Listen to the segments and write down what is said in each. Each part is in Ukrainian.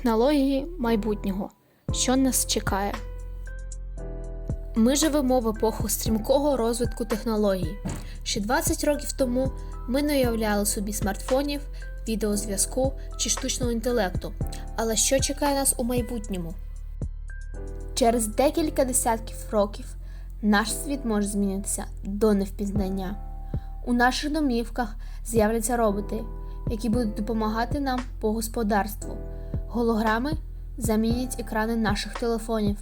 Технології майбутнього, що нас чекає. Ми живемо в епоху стрімкого розвитку технологій. Ще 20 років тому ми не уявляли собі смартфонів, відеозв'язку чи штучного інтелекту. Але що чекає нас у майбутньому? Через декілька десятків років наш світ може змінитися до невпізнання. У наших домівках з'являться роботи, які будуть допомагати нам по господарству. Голограми замінять екрани наших телефонів,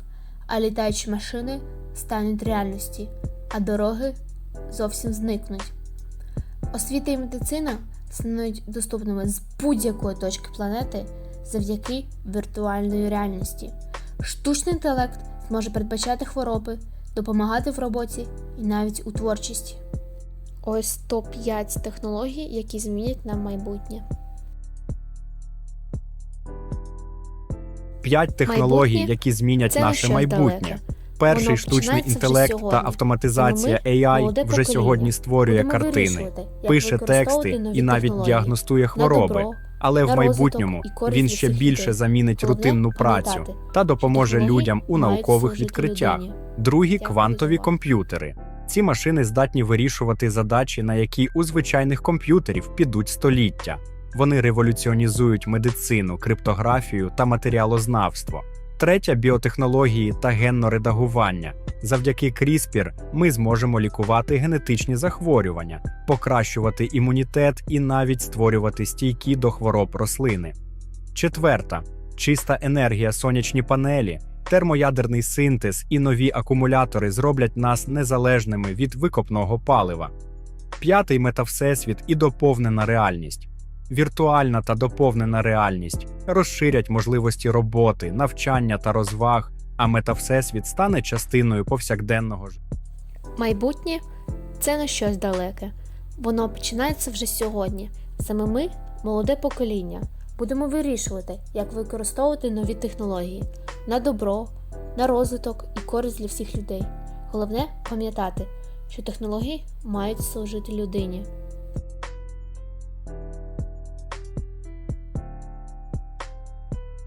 а літаючі машини стануть реальності, а дороги зовсім зникнуть. Освіта і медицина стануть доступними з будь-якої точки планети завдяки віртуальної реальності. Штучний інтелект зможе передбачати хвороби, допомагати в роботі і навіть у творчості. Ось топ-5 технологій, які змінять нам майбутнє. П'ять технологій, Майбутнє які змінять це наше майбутнє. далеке. Перший Воно штучний інтелект та автоматизація ми, AI вже покоління, сьогодні створює будемо картини, пише тексти і навіть діагностує хвороби. добро, Але в майбутньому він ще більше замінить рутинну працю та допоможе людям у наукових відкриттях. Другі квантові комп'ютери. Ці машини здатні вирішувати задачі, на які у звичайних комп'ютерів підуть століття. Вони революціонізують медицину, криптографію та матеріалознавство. Третя біотехнології та генно редагування. Завдяки CRISPR ми зможемо лікувати генетичні захворювання, покращувати імунітет і навіть створювати стійкі до хвороб рослини. Четверта чиста енергія, сонячні панелі, термоядерний синтез і нові акумулятори зроблять нас незалежними від викопного палива. П'ятий метавсесвіт і доповнена реальність. Віртуальна та доповнена реальність розширять можливості роботи, навчання та розваг, а метавсесвіт стане частиною повсякденного життя. Майбутнє це не щось далеке. Воно починається вже сьогодні. Саме ми, молоде покоління, будемо вирішувати, як використовувати нові технології на добро, на розвиток і користь для всіх людей. Головне пам'ятати, що технології мають служити людині,